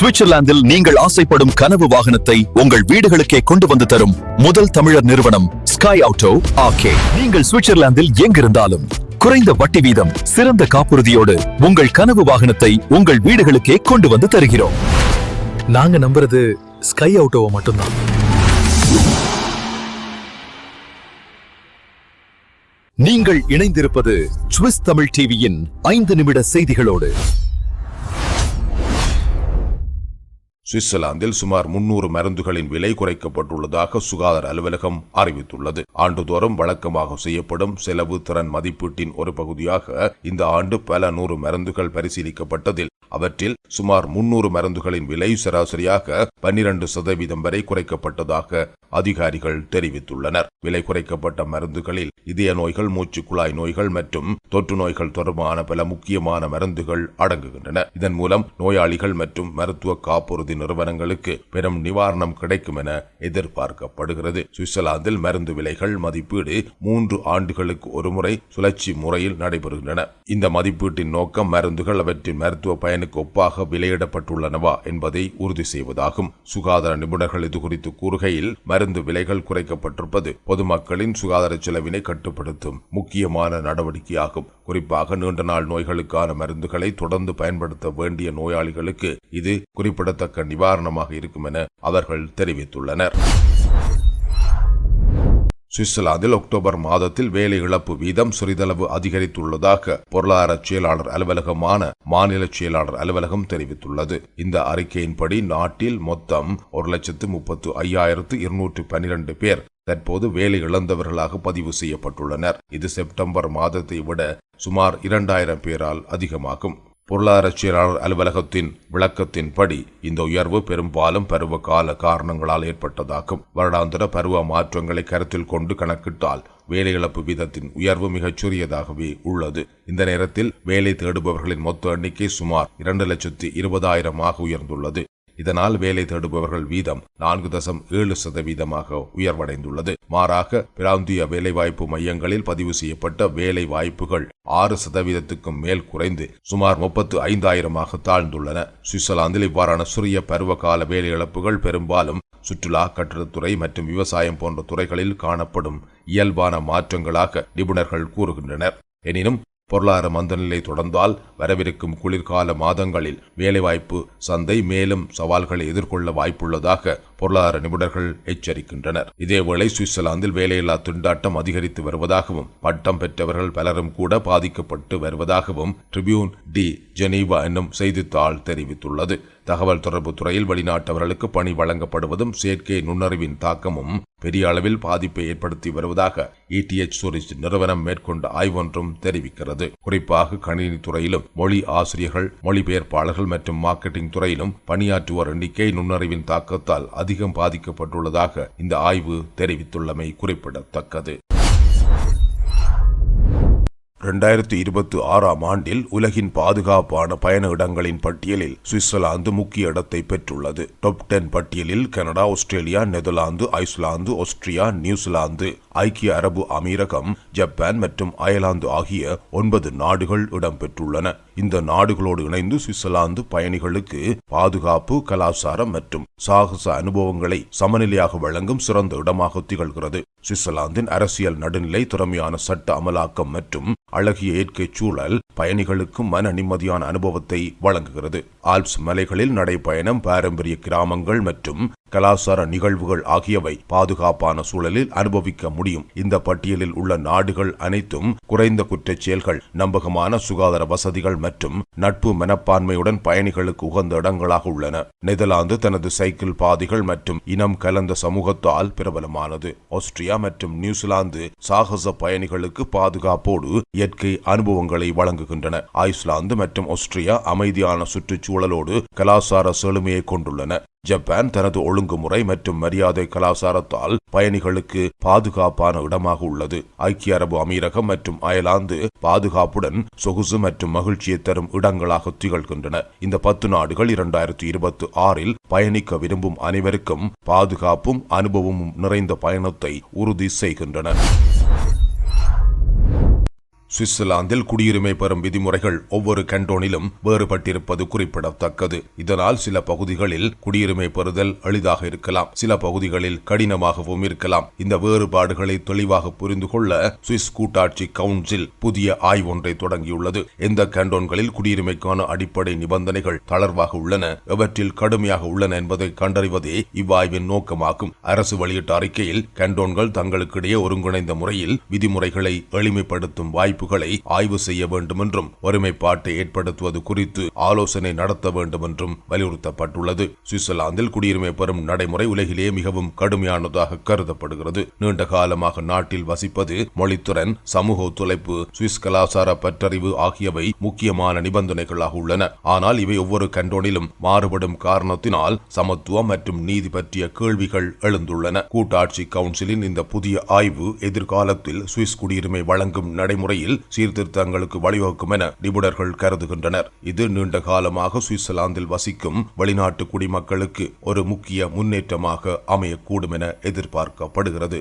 சுவிட்சர்லாந்தில் நீங்கள் ஆசைப்படும் கனவு வாகனத்தை உங்கள் வீடுகளுக்கே கொண்டு வந்து தரும் முதல் தமிழர் நிறுவனம் ஸ்கை ஆட்டோ ஆகே நீங்கள் சுவிட்சர்லாந்தில் எங்கிருந்தாலும் குறைந்த வட்டி வீதம் சிறந்த காப்புறுதியோடு உங்கள் கனவு வாகனத்தை உங்கள் வீடுகளுக்கே கொண்டு வந்து தருகிறோம். நாங்க நம்புறது ஸ்கை ஆட்டோவை மட்டும்தான். நீங்கள் இணைந்திருப்பது சுவிஸ் தமிழ் டிவியின் ஐந்து நிமிட செய்திகளோடு. சுவிட்சர்லாந்தில் சுமார் முன்னூறு மருந்துகளின் விலை குறைக்கப்பட்டுள்ளதாக சுகாதார அலுவலகம் அறிவித்துள்ளது. ஆண்டுதோறும் வழக்கமாக செய்யப்படும் செலவு திறன் மதிப்பீட்டின் ஒரு பகுதியாக இந்த ஆண்டு பல நூறு மருந்துகள் பரிசீலிக்கப்பட்டதில் அவற்றில் சுமார் முன்னூறு மருந்துகளின் விலை சராசரியாக பன்னிரண்டு சதவீதம் வரை குறைக்கப்பட்டதாக அதிகாரிகள் தெரிவித்துள்ளனர். விலை குறைக்கப்பட்ட மருந்துகளில் இதய நோய்கள் மூச்சு குழாய் நோய்கள் மற்றும் தொற்று நோய்கள் தொடர்பான பல முக்கியமான மருந்துகள் அடங்குகின்றன. இதன் மூலம் நோயாளிகள் மற்றும் மருத்துவ காப்புறுதி நிறுவனங்களுக்கு பெரும் நிவாரணம் கிடைக்கும் என எதிர்பார்க்கப்படுகிறது. சுவிட்சர்லாந்தில் மருந்து விலைகள் மதிப்பீடு மூன்று ஆண்டுகளுக்கு ஒருமுறை சுழற்சி முறையில் நடைபெறுகின்றன. இந்த மதிப்பீட்டின் நோக்கம் மருந்துகள் அவற்றின் மருத்துவ பயனுக்கு ஒப்பாக விலையிடப்பட்டுள்ளனவா என்பதை உறுதி செய்வதாகும். சுகாதார நிபுணர்கள் இது குறித்து கூறுகையில் மருந்து விலைகள் குறைக்கப்பட்டிருப்பது பொதுமக்களின் சுகாதார செலவினை கட்டுப்படுத்தும் முக்கியமான நடவடிக்கையாகும். குறிப்பாக நீண்ட நாள் நோய்களுக்கான மருந்துகளை தொடர்ந்து பயன்படுத்த வேண்டிய நோயாளிகளுக்கு இது குறிப்பிடத்தக்க நிவாரணமாக இருக்கும் என அவர்கள் தெரிவித்துள்ளனர். சுவிட்சர்லாந்தில் அக்டோபர் மாதத்தில் வேலை இழப்பு வீதம் சிறிதளவு அதிகரித்துள்ளதாக பொருளாதார செயலாளர் அலுவலகமான மாநில செயலாளர் அலுவலகம் தெரிவித்துள்ளது. இந்த அறிக்கையின்படி நாட்டில் மொத்தம் ஒரு லட்சத்து முப்பத்து ஐயாயிரத்து இருநூற்று பன்னிரண்டு பேர் தற்போது வேலை இழந்தவர்களாக பதிவு செய்யப்பட்டுள்ளனர். இது செப்டம்பர் மாதத்தை விட சுமார் இரண்டாயிரம் பேரால் அதிகமாகும். பொருளாதாரச் செயலாளர் அலுவலகத்தின் விளக்கத்தின்படி இந்த உயர்வு பெரும்பாலும் பருவ கால காரணங்களால் ஏற்பட்டதாகும். வருடாந்திர பருவ மாற்றங்களை கருத்தில் கொண்டு கணக்கிட்டால் வேலை இழப்பு வீதத்தின் உயர்வு மிகச் சிறியதாகவே உள்ளது. இந்த நேரத்தில் வேலை தேடுபவர்களின் மொத்த எண்ணிக்கை சுமார் இரண்டு லட்சத்து இருபதாயிரமாக உயர்ந்துள்ளது. இதனால் வேலை தேடுபவர்கள் வீதம் நான்கு தசம் ஏழு சதவீதமாக உயர்வடைந்துள்ளது. மாறாக பிராந்திய வேலைவாய்ப்பு மையங்களில் பதிவு செய்யப்பட்ட வேலை வாய்ப்புகள் ஆறு சதவீதத்துக்கும் மேல் குறைந்து சுமார் முப்பத்து ஐந்தாயிரமாக தாழ்ந்துள்ளன. சுவிட்சர்லாந்தில் இவ்வாறான சிறிய பருவகால வேலை இழப்புகள் பெரும்பாலும் சுற்றுலா கட்டிடத்துறை மற்றும் விவசாயம் போன்ற துறைகளில் காணப்படும் இயல்பான மாற்றங்களாக நிபுணர்கள் கூறுகின்றனர். எனினும் பொருளாதார மந்தநிலை தொடர்ந்தால் வரவிருக்கும் குளிர்கால மாதங்களில் வேலைவாய்ப்பு சந்தை மேலும் சவால்களை எதிர்கொள்ள வாய்ப்புள்ளதாக பொருளாதார நிபுணர்கள் எச்சரிக்கின்றனர். இதேவேளை சுவிட்சர்லாந்தில் வேலையில்லா திண்டாட்டம் அதிகரித்து வருவதாகவும் பட்டம் பெற்றவர்கள் பலரும் கூட பாதிக்கப்பட்டு வருவதாகவும் ட்ரிபியூன் டி ஜெனீவா என்னும் செய்தித்தாள் தெரிவித்துள்ளது. தகவல் தொடர்பு துறையில் வெளிநாட்டவர்களுக்கு பணி வழங்கப்படுவதும் செயற்கை நுண்ணறிவின் தாக்கமும் பெரிய அளவில் பாதிப்பை ஏற்படுத்தி வருவதாக இடிஎச் சூரிச் நிறுவனம் மேற்கொண்ட ஆய்வொன்றும் தெரிவிக்கிறது. குறிப்பாக கணினி துறையிலும் மொழி ஆசிரியர்கள் மொழிபெயர்ப்பாளர்கள் மற்றும் மார்க்கெட்டிங் துறையிலும் பணியாற்றுவோர் எண்ணிக்கை நுண்ணறிவின் தாக்கத்தால் அதிகம் பாதிக்கப்பட்டுள்ளதாக இந்த ஆய்வு தெரிவித்துள்ளமை குறிப்பிடத்தக்கது. இரண்டாயிரத்தி இருபத்தி ஆறாம் ஆண்டில் உலகின் பாதுகாப்பான பயண இடங்களின் பட்டியலில் சுவிட்சர்லாந்து முக்கிய இடத்தை பெற்றுள்ளது. டாப் டென் பட்டியலில் Canada Australia Netherlands Iceland Austria New Zealand ஐக்கிய அரபு அமீரகம் ஜப்பான் மற்றும் அயர்லாந்து ஆகிய ஒன்பது நாடுகள் இடம்பெற்றுள்ளன. இந்த நாடுகளோடு இணைந்து சுவிட்சர்லாந்து பயணிகளுக்கு பாதுகாப்பு கலாச்சாரம் மற்றும் சாகச அனுபவங்களை சமநிலையாக வழங்கும் சிறந்த இடமாக திகழ்கிறது. சுவிட்சர்லாந்தின் அரசியல் நடுநிலை திறமையான சட்ட அமலாக்கம் மற்றும் அழகிய இயற்கை சூழல் பயணிகளுக்கு மன நிம்மதியான அனுபவத்தை வழங்குகிறது. ஆல்ப்ஸ் மலைகளில் நடைபயணம் பாரம்பரிய கிராமங்கள் மற்றும் கலாச்சார நிகழ்வுகள் ஆகியவை பாதுகாப்பான சூழலில் அனுபவிக்க முடியும். இந்த பட்டியலில் உள்ள நாடுகள் அனைத்தும் குறைந்த குற்றச் செயல்கள் நம்பகமான சுகாதார வசதிகள் மற்றும் நட்பு மனப்பான்மையுடன் பயணிகளுக்கு உகந்த இடங்களாக உள்ளன. நெதர்லாந்து தனது சைக்கிள் பாதைகள் மற்றும் இனம் கலந்த சமூகத்தால் பிரபலமானது. ஆஸ்திரியா மற்றும் நியூசிலாந்து சாகச பயணிகளுக்கு பாதுகாப்போடு இயற்கை அனுபவங்களை வழங்குகின்றன. ஐஸ்லாந்து மற்றும் ஆஸ்திரியா அமைதியான சுற்றுச்சூழலோடு கலாச்சார செழுமையை கொண்டுள்ளன. ஜப்பான் தனது ஒழுங்குமுறை மற்றும் மரியாதை கலாச்சாரத்தால் பயணிகளுக்கு பாதுகாப்பான இடமாக உள்ளது. ஐக்கிய அரபு அமீரகம் மற்றும் அயர்லாந்து பாதுகாப்புடன் சொகுசு மற்றும் மகிழ்ச்சியை தரும் இடங்களாக திகழ்கின்றன. இந்த பத்து நாடுகள் இரண்டாயிரத்தி இருபத்தி ஆறில் பயணிக்க விரும்பும் அனைவருக்கும் பாதுகாப்பும் அனுபவமும் நிறைந்த பயணத்தை உறுதி செய்கின்றன. சுவிட்சர்லாந்தில் குடியுரிமை பெறும் விதிமுறைகள் ஒவ்வொரு கண்டோனிலும் வேறுபட்டிருப்பது குறிப்பிடத்தக்கது. இதனால் சில பகுதிகளில் குடியுரிமை பெறுதல் எளிதாக இருக்கலாம். சில பகுதிகளில் கடினமாகவும் இருக்கலாம். இந்த வேறுபாடுகளை தெளிவாக புரிந்து கொள்ள சுவிஸ் கூட்டாட்சி கவுன்சில் புதிய ஆய்வொன்றை தொடங்கியுள்ளது. எந்த கண்டோன்களில் குடியுரிமைக்கான அடிப்படை நிபந்தனைகள் தளர்வாக உள்ளன எவற்றில் கடுமையாக உள்ளன என்பதை கண்டறிவதே இவ்வாய்வின் நோக்கமாகும். அரசு வெளியிட்ட அறிக்கையில் கண்டோன்கள் தங்களுக்கிடையே ஒருங்கிணைந்த முறையில் விதிமுறைகளை எளிமைப்படுத்தும் வாய்ப்பு வாய்ப்புகளை ஆய்வு செய்ய வேண்டும் என்றும் ஒருமைப்பாட்டை ஏற்படுத்துவது குறித்து ஆலோசனை நடத்த வேண்டும் என்றும் வலியுறுத்தப்பட்டுள்ளது. சுவிட்சர்லாந்தில் குடியுரிமை பெறும் நடைமுறை உலகிலேயே மிகவும் கடுமையானதாக கருதப்படுகிறது. நீண்ட காலமாக நாட்டில் வசிப்பது மொழித்திறன் சமூக ஒத்துழைப்பு சுவிஸ் கலாச்சார பற்றறிவு ஆகியவை முக்கியமான நிபந்தனைகளாக உள்ளன. ஆனால் இவை ஒவ்வொரு கண்டோனிலும் மாறுபடும் காரணத்தினால் சமத்துவம் மற்றும் நீதி பற்றிய கேள்விகள் எழுந்துள்ளன. கூட்டாட்சி கவுன்சிலின் இந்த புதிய ஆய்வு எதிர்காலத்தில் சுவிஸ் குடியுரிமை வழங்கும் நடைமுறையில் சீர்திருத்தங்களுக்கு வழிவகுக்கும் என நிபுணர்கள் கருதுகின்றனர். இது நீண்ட காலமாக சுவிட்சர்லாந்தில் வசிக்கும் வெளிநாட்டு குடிமக்களுக்கு ஒரு முக்கிய முன்னேற்றமாக அமையக்கூடும் என எதிர்பார்க்கப்படுகிறது.